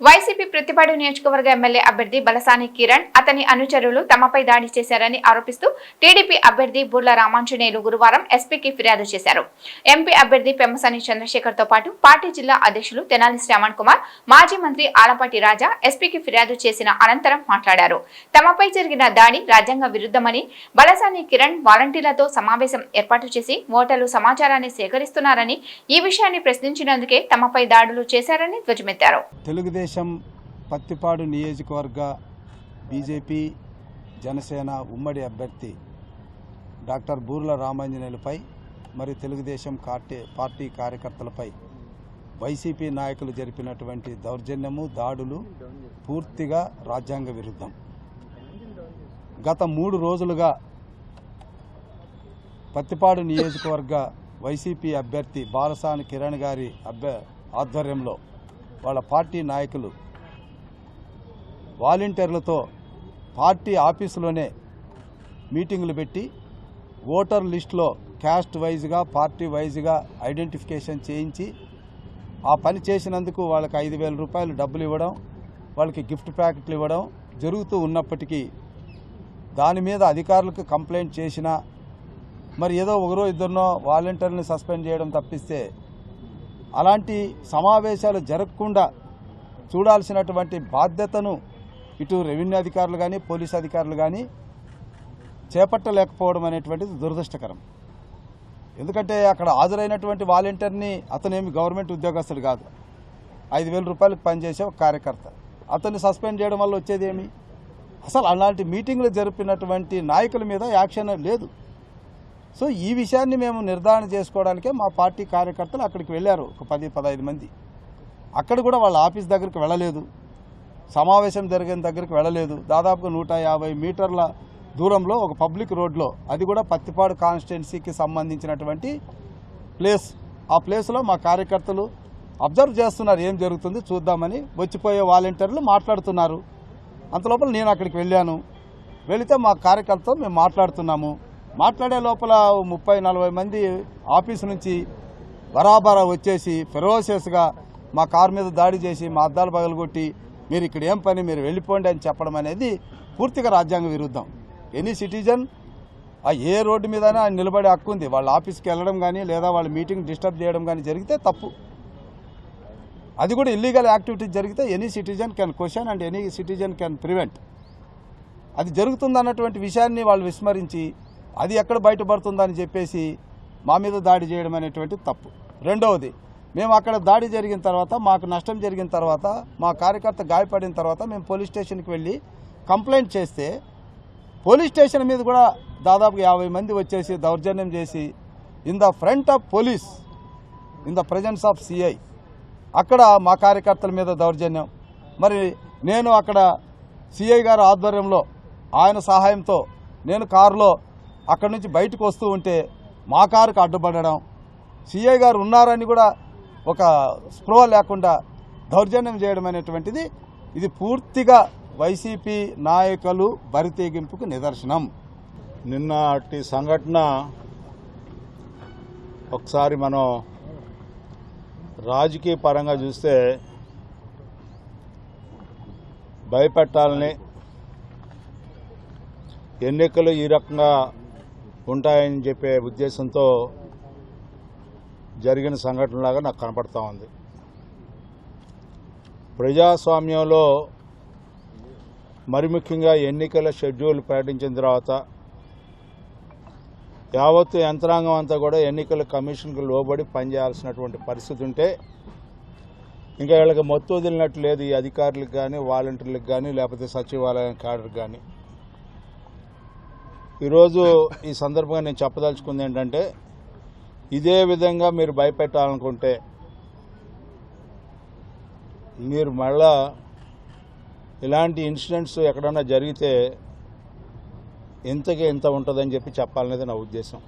YCP Prathipadu నియోజకవర్గ MLA అభ్యర్థి బలసాని కిరణ్ అతని అనుచరులు తమపై దాడి చేశారని ఆరోపిస్తూ టీడీపీ అభ్యర్థి బుర్ల రామాంజనేయులు గురువారం ఎస్పీకి ఫిర్యాదు చేశారు. ఎంపీ అభ్యర్థి పెమ్మసాని చంద్రశేఖర్తో పాటు పార్టీ జిల్లా అధ్యక్షులు తెనాలి శ్రావణ్ కుమార్ మాజీ మంత్రి ఆలపాటి రాజా ఎస్పీకి ఫిర్యాదు చేసిన అనంతరం మాట్లాడారు. తమపై జరిగిన దాడి రాజ్యాంగ విరుద్ధమని బలసాని కిరణ్ వాలంటీర్లతో సమావేశం ఏర్పాటు చేసి ఓటర్లు సమాచారాన్ని సేకరిస్తున్నారని ఈ విషయాన్ని ప్రశ్నించినందుకే తమపై దాడులు చేశారని ధ్వజమెత్తారు. తెలుగుదేశం పత్తిపాడు నియోజకవర్గ బీజేపీ జనసేన ఉమ్మడి అభ్యర్థి డాక్టర్ బూర్ల రామాంజనేయులపై మరి తెలుగుదేశం పార్టీ పార్టీ కార్యకర్తలపై వైసీపీ నాయకులు జరిపినటువంటి దౌర్జన్యము దాడులు పూర్తిగా రాజ్యాంగ విరుద్ధం. గత మూడు రోజులుగా పత్తిపాడు నియోజకవర్గ వైసీపీ అభ్యర్థి బాలసాని కిరణ్ గారి అభ్య ఆధ్వర్యంలో వాళ్ళ పార్టీ నాయకులు వాలంటీర్లతో పార్టీ ఆఫీసులోనే మీటింగులు పెట్టి ఓటర్ లిస్టులో క్యాస్ట్ వైజ్గా పార్టీ వైజ్గా ఐడెంటిఫికేషన్ చేయించి ఆ పని చేసినందుకు వాళ్ళకి ఐదు వేల రూపాయలు డబ్బులు ఇవ్వడం వాళ్ళకి గిఫ్ట్ ప్యాకెట్లు ఇవ్వడం జరుగుతూ ఉన్నప్పటికీ దాని మీద అధికారులకు కంప్లైంట్ చేసినా మరి ఏదో ఒకరో ఇద్దరినో వాలంటీర్ని సస్పెండ్ చేయడం తప్పిస్తే అలాంటి సమావేశాలు జరగకుండా చూడాల్సినటువంటి బాధ్యతను ఇటు రెవెన్యూ అధికారులు కానీ పోలీస్ అధికారులు కానీ చేపట్టలేకపోవడం అనేటువంటిది దురదృష్టకరం. ఎందుకంటే అక్కడ హాజరైనటువంటి వాలంటీర్ని అతనేమి గవర్నమెంట్ ఉద్యోగస్తుడు కాదు. ఐదు వేల రూపాయలకు పనిచేసే ఒక కార్యకర్త. అతన్ని సస్పెండ్ చేయడం వల్ల వచ్చేది ఏమి? అసలు అలాంటి మీటింగ్లు జరిపినటువంటి నాయకుల మీద యాక్షన్ లేదు. సో ఈ విషయాన్ని మేము నిర్ధారణ చేసుకోవడానికే మా పార్టీ కార్యకర్తలు అక్కడికి వెళ్ళారు. ఒక పది పదహైదు మంది. అక్కడ కూడా వాళ్ళ ఆఫీస్ దగ్గరికి వెళ్ళలేదు. సమావేశం జరిగిన దగ్గరికి వెళ్ళలేదు. దాదాపుగా నూట యాభై మీటర్ల దూరంలో ఒక పబ్లిక్ రోడ్లో అది కూడా పత్తిపాడు కాన్స్టిట్యున్సీకి సంబంధించినటువంటి ప్లేస్. ఆ ప్లేస్లో మా కార్యకర్తలు అబ్జర్వ్ చేస్తున్నారు ఏం జరుగుతుంది చూద్దామని. వచ్చిపోయే వాలంటీర్లు మాట్లాడుతున్నారు. అంతలోపల నేను అక్కడికి వెళ్ళాను. వెళితే మా కార్యకర్తతో మేము మాట్లాడుతున్నాము. మాట్లాడే లోపల ముప్పై నలభై మంది ఆఫీస్ నుంచి బరాబరా వచ్చేసి ఫెరోసియస్గా మా కారు మీద దాడి చేసి మా అద్దాలు పగలగొట్టి మీరు ఇక్కడ ఏం పని? మీరు వెళ్ళిపోండి అని చెప్పడం అనేది పూర్తిగా రాజ్యాంగ విరుద్ధం. ఎనీ సిటిజన్ ఆ ఏ రోడ్డు మీదైనా ఆయన నిలబడే హక్కు ఉంది. వాళ్ళ ఆఫీస్కి వెళ్ళడం కానీ లేదా వాళ్ళ మీటింగ్ డిస్టర్బ్ చేయడం కానీ జరిగితే తప్పు. అది కూడా ఇల్లీగల్ యాక్టివిటీస్ జరిగితే any citizen can question and any citizen can prevent. అది జరుగుతుందన్నటువంటి విషయాన్ని వాళ్ళు విస్మరించి అది ఎక్కడ బయటపడుతుందని చెప్పేసి మా మీద దాడి చేయడం అనేటువంటి తప్పు. రెండవది మేము అక్కడ దాడి జరిగిన తర్వాత మాకు నష్టం జరిగిన తర్వాత మా కార్యకర్త గాయపడిన తర్వాత మేము పోలీస్ స్టేషన్కి వెళ్ళి కంప్లైంట్ చేస్తే పోలీస్ స్టేషన్ మీద కూడా దాదాపు యాభై మంది వచ్చేసి దౌర్జన్యం చేసి in the front of police in the presence of CI అక్కడ మా కార్యకర్తల మీద దౌర్జన్యం. మరి నేను అక్కడ సిఐ గారి ఆధ్వర్యంలో ఆయన సహాయంతో నేను కారులో అక్కడి నుంచి బయటకు వస్తూ ఉంటే మా కారుకు అడ్డుపడడం. సిఐ గారు ఉన్నారని కూడా ఒక స్పృహ లేకుండా దౌర్జన్యం చేయడం అనేటువంటిది ఇది పూర్తిగా వైసీపీ నాయకులు బరితెగింపుకు నిదర్శనం. నిన్న సంఘటన ఒకసారి మనం రాజకీయ పరంగా చూస్తే భయపెట్టాలని ఎన్నికలు ఈ రకంగా ఉంటాయని చెప్పే ఉద్దేశంతో జరిగిన సంఘటనలాగా నాకు కనపడతా ఉంది. ప్రజాస్వామ్యంలో మరి ముఖ్యంగా ఎన్నికల షెడ్యూల్ ప్రకటించిన తర్వాత యావత్ యంత్రాంగం అంతా కూడా ఎన్నికల కమిషన్కి లోబడి పనిచేయాల్సినటువంటి పరిస్థితి ఉంటే ఇంకా వీళ్ళకి మొత్తం వదిలినట్టు లేదు ఈ అధికారులకు కానీ వాలంటీర్లకు కానీ లేకపోతే సచివాలయం క్యాడర్ కానీ ఈరోజు ఈ సందర్భంగా నేను చెప్పదలుచుకుంది ఏంటంటే ఇదే విధంగా మీరు భయపెట్టాలనుకుంటే మీరు మళ్ళా ఇలాంటి ఇన్సిడెంట్స్ ఎక్కడన్నా జరిగితే ఇంతకి ఇంత ఉంటుందని చెప్పి చెప్పాలనేది నా ఉద్దేశం.